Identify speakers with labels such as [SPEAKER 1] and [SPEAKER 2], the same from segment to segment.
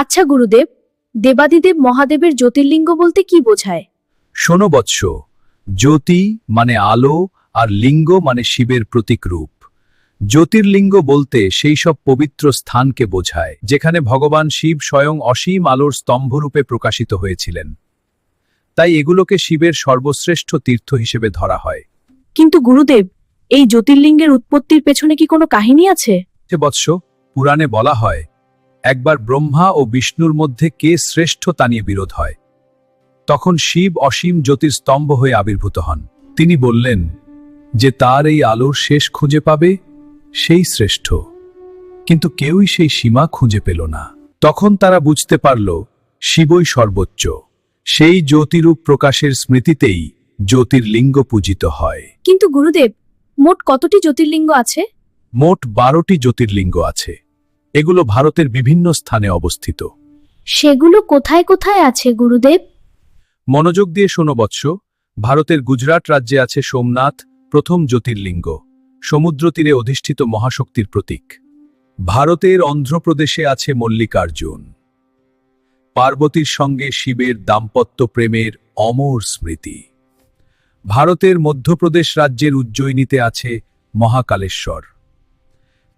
[SPEAKER 1] আচ্ছা গুরুদেব দেবাদিদেব মহাদেবের জ্যোতির্লিঙ্গ বলতে কি বোঝায়?
[SPEAKER 2] শোনো বৎস জ্যোতি মানে আলো আর লিঙ্গ মানে শিবের প্রতীক রূপ। জ্যোতির্লিঙ্গ বলতে সেই সব পবিত্র স্থানকে বোঝায় যেখানে ভগবান শিব স্বয়ং অসীম আলোর স্তম্ভরূপে প্রকাশিত হয়েছিলেন। তাই এগুলোকে শিবের সর্বশ্রেষ্ঠ তীর্থ হিসেবে ধরা হয়।
[SPEAKER 1] কিন্তু গুরুদেব এই জ্যোতির্লিঙ্গের উৎপত্তির পেছনে কি কোনো কাহিনী আছে?
[SPEAKER 2] বৎস পুরাণে বলা হয় একবার ব্রহ্মা ও বিষ্ণুর মধ্যে কে শ্রেষ্ঠ তা নিয়ে বিরোধ হয়। তখন শিব অসীম জ্যোতির স্তম্ভ হয়ে আবির্ভূত হন। তিনি বললেন যে তার এই আলোর শেষ খুঁজে পাবে সেই শ্রেষ্ঠ। কিন্তু কেউই সেই সীমা খুঁজে পেল না। তখন তারা বুঝতে পারল শিবই সর্বোচ্চ। সেই জ্যোতিরূপ প্রকাশের স্মৃতিতেই জ্যোতির্লিঙ্গ পূজিত হয়।
[SPEAKER 1] কিন্তু গুরুদেব মোট কতটি জ্যোতির্লিঙ্গ আছে?
[SPEAKER 2] মোট বারোটি জ্যোতির্লিঙ্গ আছে। এগুলো ভারতের বিভিন্ন স্থানে অবস্থিত।
[SPEAKER 1] সেগুলো কোথায় কোথায় আছে গুরুদেব?
[SPEAKER 2] মনোযোগ দিয়ে শোনো বৎস। ভারতের গুজরাট রাজ্যে আছে সোমনাথ প্রথম জ্যোতির্লিঙ্গ। সমুদ্র তীরে অধিষ্ঠিত মহাশক্তির প্রতীক। ভারতের অন্ধ্রপ্রদেশে আছে মল্লিকার্জুন। পার্বতীর সঙ্গে শিবের দাম্পত্য প্রেমের অমর স্মৃতি। ভারতের মধ্যপ্রদেশ রাজ্যের উজ্জয়িনীতে আছে মহাকালেশ্বর।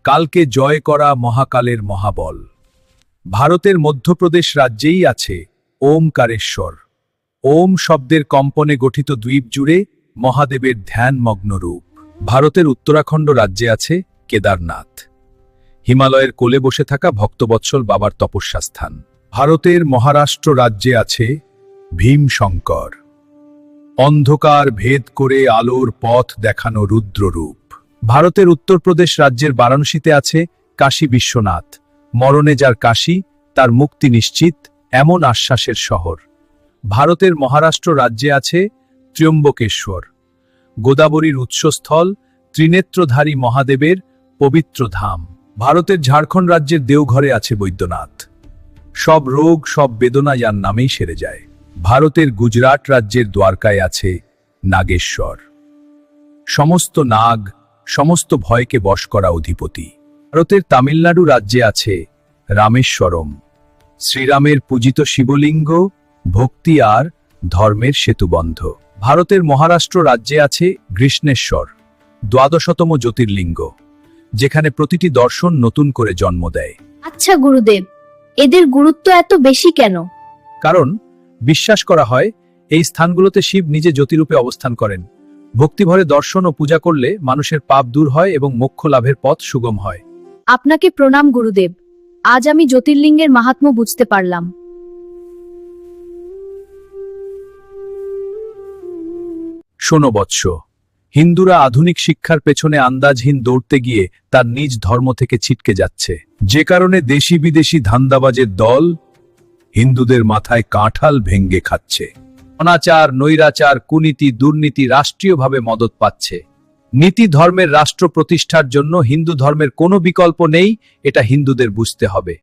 [SPEAKER 2] কালকে জয় করা মহাকালের মহাবল। ভারতের মধ্যপ্রদেশ রাজ্যেই আছে ওমকারেশ্বর। ওম শব্দের কম্পনে গঠিত দ্বীপ জুড়ে মহাদেবের ধ্যানমগ্ন রূপ। ভারতের উত্তরাখণ্ড রাজ্যে আছে কেদারনাথ। হিমালয়ের কোলে বসে থাকা ভক্তবৎসল বাবার তপস্যা স্থান ভারতের মহারাষ্ট্র রাজ্যে আছে ভীমশঙ্কর। অন্ধকার ভেদ করে আলোর পথ দেখানো রুদ্ররূপ। ভারতের উত্তরপ্রদেশ রাজ্যের বারাণসীতে আছে কাশী বিশ্বনাথ। মরণে যার কাশী, তার মুক্তি নিশ্চিত, এমন আশ্বাসের শহর। ভারতের মহারাষ্ট্র রাজ্যে আছে ত্র্যম্বকেশ্বর। গোদাবরীর উৎসস্থল ত্রিনেত্রধারী মহাদেবের পবিত্র ধাম। ভারতের ঝাড়খণ্ড রাজ্যের দেওঘরে আছে বৈদ্যনাথ। সব রোগ, সব বেদনা যার নামেই সেরে যায়। ভারতের গুজরাট রাজ্যের দ্বারকায় আছে নাগেশ্বর। সমস্ত নাগ সমস্ত ভয়কে বশ করা অধিপতি। ভারতের তামিলনাড়ু রাজ্যে আছে রামেশ্বরম। শ্রীরামের পূজিত শিবলিঙ্গ ভক্তি আর ধর্মের সেতুবন্ধ। ভারতের মহারাষ্ট্র রাজ্যে আছে কৃষ্ণেশ্বর দ্বাদশতম জ্যোতির্লিঙ্গ যেখানে প্রতিটি দর্শন নতুন করে জন্ম দেয়।
[SPEAKER 1] আচ্ছা গুরুদেব এদের গুরুত্ব এত বেশি কেন?
[SPEAKER 2] কারণ বিশ্বাস করা হয় এই স্থানগুলোতে শিব নিজে জ্যোতিরূপে অবস্থান করেন। ভক্তিভরে দর্শন ও পূজা করলে মানুষের পাপ দূর হয় এবং মোক্ষ লাভের পথ সুগম হয়।
[SPEAKER 1] আপনাকে প্রণাম গুরুদেব। আজ আমি জ্যোতির্লিঙ্গের মাহাত্ম্য বুঝতে পারলাম।
[SPEAKER 2] শোনো বৎস হিন্দুরা আধুনিক শিক্ষার পেছনে আন্দাজহীন দৌড়তে গিয়ে তার নিজ ধর্ম থেকে ছিটকে যাচ্ছে। যে কারণে দেশি বিদেশি ধান্দাবাজের দল হিন্দুদের মাথায় কাঁঠাল ভেঙ্গে খাচ্ছে। অনাচার, নৈরাচার, কুনীতি, দুর্নীতি রাষ্ট্রীয়ভাবে মদত পাচ্ছে। নীতি ধর্মের রাষ্ট্র প্রতিষ্ঠার জন্য হিন্দু ধর্মের কোনো বিকল্প নেই, এটা হিন্দুদের বুঝতে হবে।